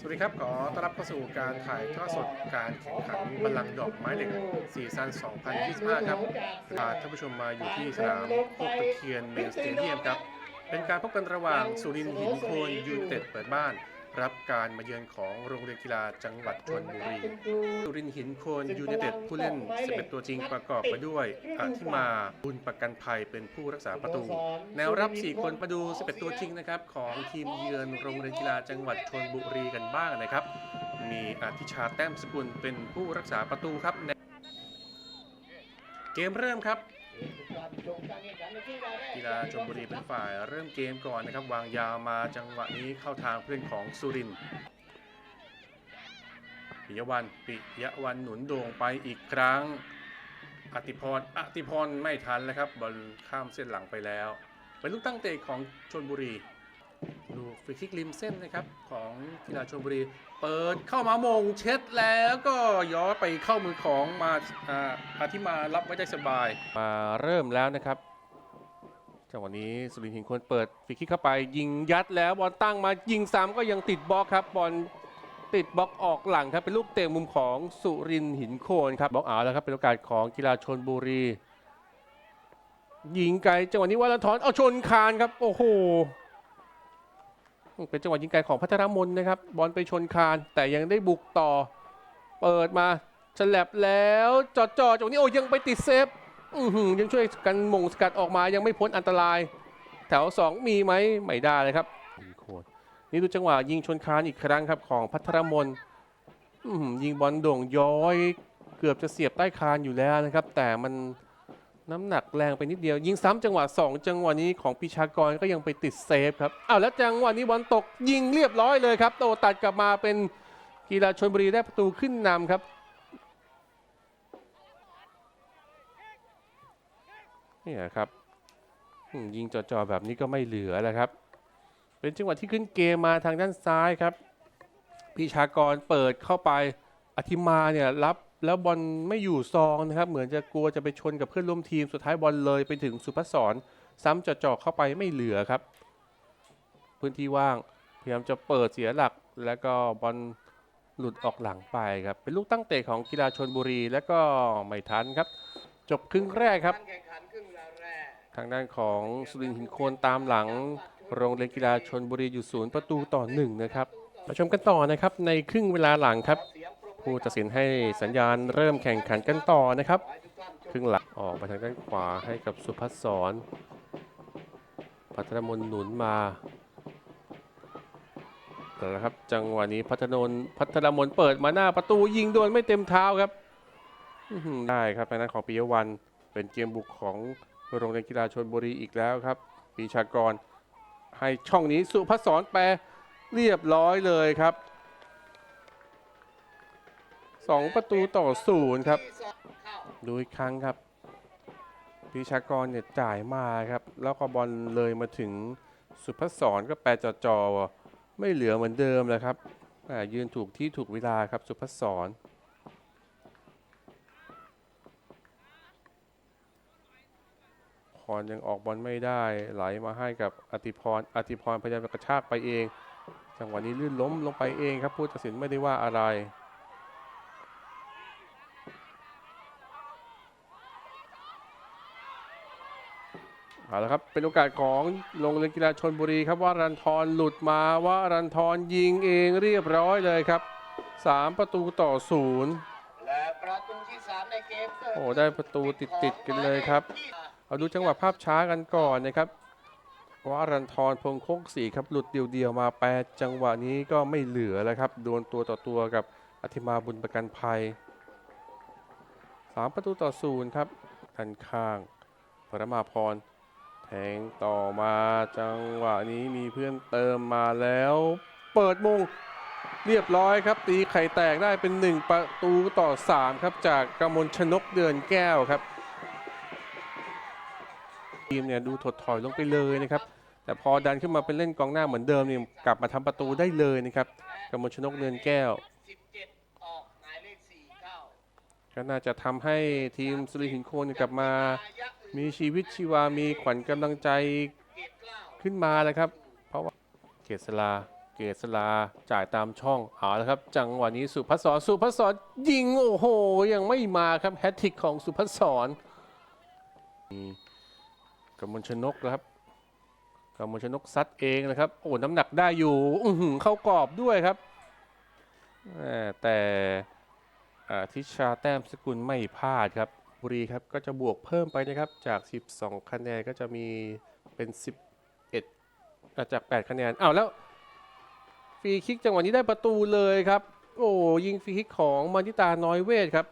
สวัสดีครับ ขอต้อนรับเข้าสู่การถ่ายทอดสดการแข่งขันบัลลังก์ดอกไม้เหล็กซีซั่น 2025 ครับพาท่านผู้ชมมาอยู่ที่สนามพกตะเคียนเมนสเตเดียมครับ เป็นการพบกันระหว่างสุรินทร์หินโคนยูนเต็ดเปิดบ้าน รับการมาเยือนของโรงเรียนกีฬาจังหวัดชลบุรีสุรินหินโคนยูไนเต็ดผู้เล่น11ตัวจริงประกอบไปด้วยอาทิมาบุญประกันภัยเป็นผู้รักษาประตู แนวรับ 4 คนมาดู11ตัวจริงนะครับของทีมเยือนโรงเรียนกีฬาจังหวัดชลบุรีกันบ้างนะครับ มีอาทิชาแต้มสกุลเป็นผู้รักษาประตูครับ เกมเริ่มครับ กีฬาชลบุรีเป็นฝ่ายเริ่มเกมก่อนนะครับ วางยาวมาจังหวะนี้เข้าทางเพื่อนของสุรินปิยวันปิยวันหนุนโด่งไปอีกครั้งอติพรอติพรไม่ทันแล้วครับบอลข้ามเส้นหลังไปแล้ว เป็นลูกตั้งเตะของชนบุรี ฟรีคิกริมเส้นนะครับของกีฬาชนบุรี เปิดเข้ามามงเช็ดแล้วก็ย้อนไปเข้ามือของมาอาทิมารับไว้ได้สบาย มาเริ่มแล้วนะครับจังหวะนี้สุรินทร์หินควรเปิดฟรีคิกเข้าไป ยิงยัดแล้วบอลตั้งมายิงซ้ำก็ยังติดบล็อกครับบอลติดบล็อกออกหลังครับเป็นลูกเตะมุมของสุรินทร์หินโคนครับบล็อกเอาแล้วครับเป็นโอกาสของกีฬาชนบุรี ยิงไกลจังหวะนี้วาลันทอนเอาชนคานครับ โอ้โห เป็นจังหวะยิงไกลของพัทรมนนะครับ บอลไปชนคาน แต่ยังได้บุกต่อ เปิดมาฉลับแล้วจอดจอดจังหวะนี้โอ้ยังไปติดเซฟอื้อหือยังช่วยกันหมงสกัดออกมายังไม่พ้นอันตราย แถว 2 มีไหมไม่ได้เลยครับโคตรนี่ดูจังหวะยิงชนคานอีกครั้งครับของพัทรมนอื้อหือยิงบอลโด่งย้อย เกือบจะเสียบใต้คานอยู่แล้วนะครับ แต่มัน น้ำหนักแรงไปนิดเดียว ยิงซ้ำจังหวะ 2 จังหวะนี้ของปิชากรก็ยังไปติดเซฟครับอ้าวแล้วจังหวะนี้บอลตกยิงเรียบร้อยเลยครับโตตัดกลับมาเป็นกีฬาชนบุรีได้ประตูขึ้นนำครับนี่ครับยิงจ่อๆแบบนี้ก็ไม่เหลือแล้วครับ เป็นจังหวะที่ขึ้นเกมมาทางด้านซ้ายครับพิชากรเปิดเข้าไปอธิมาเนี่ยรับ แล้วบอลไม่อยู่ซองนะครับ เหมือนจะกลัวจะไปชนกับเพื่อนร่วมทีมสุดท้ายบอลเลยไปถึงสุพศรซ้ำจ่อๆเข้าไปไม่เหลือครับ พื้นที่ว่างพยายามจะเปิดเสียหลักแล้วก็บอลหลุดออกหลังไปครับ เป็นลูกตั้งเตะของกีฬาชนบุรี แล้วก็ไม่ทันครับ จบครึ่งแรกครับการแข่งขันครึ่งเวลาแรกทางด้านของสุรินทร์หินโคนตามหลัง โรงเรียนกีฬาชนบุรีอยู่ศูนย์ประตูต่อหนึ่งนะครับมาชมกันต่อนะครับในครึ่งเวลาหลังครับ ผู้ตัดสินให้สัญญาณเริ่มแข่งขันกันต่อนะครับครึ่งหลังออกมาทางด้านขวาให้กับสุพัฒสรพัฒนมนหนุนมาแล้วครับจังหวะนี้พัฒนนพัฒนมนเปิดมาหน้าประตูยิงโดนไม่เต็มเท้าครับได้ครับทางด้านของปิยวันเป็นเกมบุกของโรงเรียนกีฬาชนบุรีอีกแล้วครับปีชากรให้ช่องนี้สุพัฒสรแปรเรียบร้อยเลยครับ สองประตูต่อศูนย์ครับ ดูอีกครั้งครับพิชากรเนี่ยจ่ายมาครับ แล้วก็บอลเลยมาถึงสุพศรก็แปรจอจอไม่เหลือเหมือนเดิมเลยครับยืนถูกที่ถูกเวลาครับสุพศรพรยังออกบอลไม่ได้ ไหลมาให้กับอติพรอติพรพยายามจะกระชากไปเอง จังหวะนี้ลื่นล้มลงไปเองครับผู้ตัดสินไม่ได้ว่าอะไร เอาละครับ เป็นโอกาสของโรงเรียนกีฬาชนบุรีครับว่ารันทรหลุดมาว่ารันทรยิงเองเรียบร้อยเลยครับ 3 ประตูต่อศูนย์และประตูที่สามในเกมเกิดโอ้ได้ประตูติดๆกันเลยครับ เอาดูจังหวะภาพช้ากันก่อนนะครับว่ารันทรพงษ์โคกสีครับหลุดเดียวๆมาแปดจังหวะนี้ก็ไม่เหลือแล้วครับดวลตัวต่อตัวกับอธิมาบุญประกันภัย 3 ประตูต่อศูนย์ครับทันข้าง ปรมาพร แทงต่อมาจังหวะนี้มีเพื่อนเติมมาแล้ว เปิดมงเรียบร้อยครับ ตีไข่แตกได้เป็น 1 ประตูต่อ 3 ครับ จากกมลชนกเดือนแก้วครับ ทีมเนี่ยดูถดถอยลงไปเลยนะครับ แต่พอดันขึ้นมาเป็นเล่นกองหน้าเหมือนเดิมเนี่ยกลับมาทำประตูได้เลยนะครับกมลชนกเดือนแก้วก็น่าจะทำให้ทีมสุริหินโคนกลับมา มีชีวิตชีวามีขวัญกำลังใจขึ้นมาแล้วครับ เพราะว่าเกษลาเกษลาจ่ายตามช่องเอาละครับ จังหวะนี้สุพศรสุพศรยิงโอ้โห ยังไม่มาครับแฮตทริกของสุพศรกำมลชนกนะครับกำมลชนกซัดเองนะครับโอ้น้ำหนักได้อยู่อื้อหือเข้ากรอบด้วยครับแต่อาทิชาแต้มสกุลไม่พลาดครับ บุรีครับก็จะบวกเพิ่มไปนะครับจาก 12 คะแนนก็จะมีเป็น 11จาก 8 คะแนนอ้าวแล้วฟรีคิกจังหวะนี้ได้ประตูเลยครับ โอ้ยิงฟรีคิกของมานิตาน้อยเวทครับ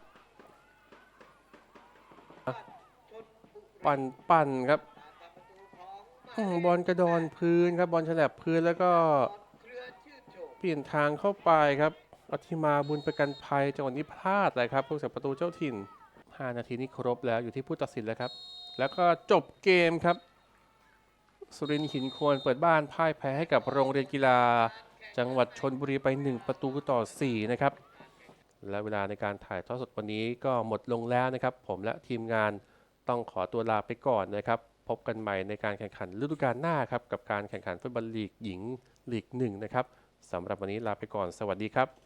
ปั่นปั่นครับบอลกระดอนพื้นครับบอลฉลับพื้นแล้วก็เปลี่ยนทางเข้าไปครับอธิมาบุญประกันภัยจังหวะนี้พลาดเลยครับผู้สักประตูเจ้าถิ่น 5 นาทีนี้ครบแล้วอยู่ที่ผู้ตัดสินแล้วครับ แล้วก็จบเกมครับ สุรินทร์หินควรเปิดบ้านพ่ายแพ้ให้กับโรงเรียนกีฬา จังหวัดชนบุรีไป 1 ประตูต่อ 4 นะครับ และเวลาในการถ่ายทอดสดวันนี้ก็หมดลงแล้วนะครับ ผมและทีมงานต้องขอตัวลาไปก่อนนะครับ พบกันใหม่ในการแข่งขันฤดูกาลหน้าครับ กับการแข่งขันฟุตบอลลีกหญิงลีกหนึ่งนะครับสำหรับวันนี้ลาไปก่อน สวัสดีครับ